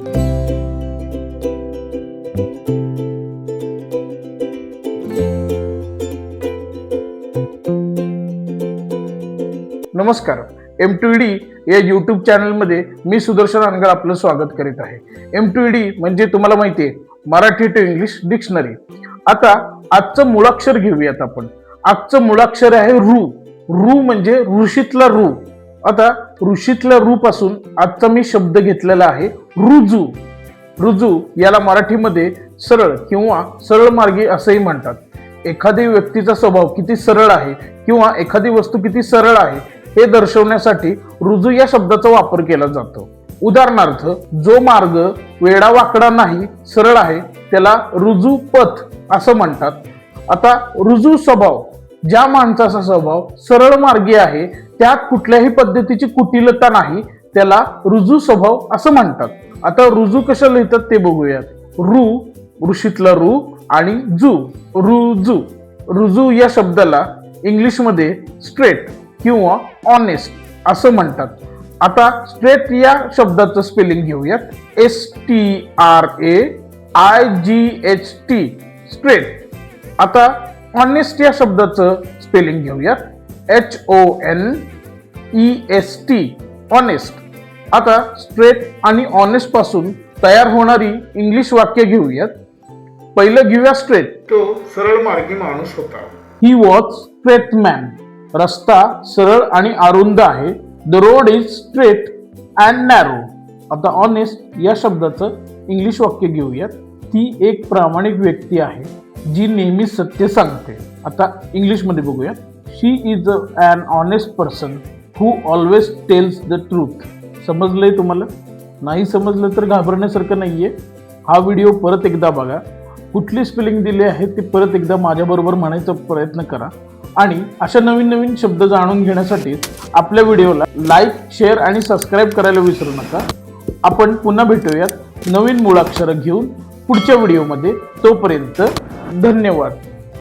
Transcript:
नमस्कार. M two D या YouTube चॅनलमध्ये मी सुदर्शन अनगर आपलं स्वागत करीत आहे. एम टू डी म्हणजे तुम्हाला माहिती आहे मराठी टू इंग्लिश डिक्शनरी आता आजचं मुळाक्षर घेऊयात आपण. आजचं मुळाक्षर आहे रू. रू म्हणजे ऋषीतला रू. आता ऋषीतल्या रूप असून आजचा मी शब्द घेतलेला आहे रुजू. रुजू याला मराठीमध्ये सरळ किंवा सरळ मार्गी असंही म्हणतात. एखादी व्यक्तीचा स्वभाव किती सरळ आहे किंवा एखादी वस्तू किती सरळ आहे हे दर्शवण्यासाठी रुजू या शब्दाचा वापर केला जातो. उदाहरणार्थ जो मार्ग वेडा वाकडा नाही सरळ आहे त्याला रुजू पथ असं म्हणतात. आता रुजू स्वभाव ज्या माणसाचा स्वभाव सरळ मार्गी आहे त्यात कुठल्याही पद्धतीची कुटिलता नाही त्याला रुजू स्वभाव असं म्हणतात. आता रुजू कशा लिहितात ते बघूयात. रु ऋषीतला रु आणि जू रुजू रुजू या शब्दाला इंग्लिशमध्ये स्ट्रेट किंवा ऑनेस्ट असं म्हणतात. आता स्ट्रेट या शब्दाचं स्पेलिंग घेऊयात. S T R A I G H T straight आता ऑनेस्ट या शब्दाचं स्पेलिंग घेऊयात. H O N E S T honest आता स्ट्रेट आणि ऑनेस्टपासून तयार होणारी इंग्लिश वाक्य घेऊयात. पहिलं घेऊया स्ट्रेट तो सरळ मार्गी माणूस होता. ही वॉज स्ट्रेट मॅन रस्ता सरळ आणि अरुंद आहे. The road is straight and narrow आता ऑनेस्ट या शब्दाचं इंग्लिश वाक्य घेऊयात. ती एक प्रामाणिक व्यक्ती आहे जी नेहमी सत्य सांगते. आता इंग्लिशमध्ये बघूया she is an honest person who always tells the truth आहे तुम्हाला? नाही समजलं तर घाबरण्यासारखं नाही आहे हा व्हिडिओ परत एकदा बघा. कुठली स्पेलिंग दिली आहे ते परत एकदा माझ्याबरोबर म्हणायचा प्रयत्न करा. आणि अशा नवीन नवीन शब्द जाणून घेण्यासाठी आपल्या व्हिडिओला लाईक शेअर आणि सबस्क्राईब करायला विसरू नका. आपण पुन्हा भेटूयात नवीन मुळाक्षरं घेऊन पुढच्या व्हिडिओमध्ये तोपर्यंत धन्यवाद.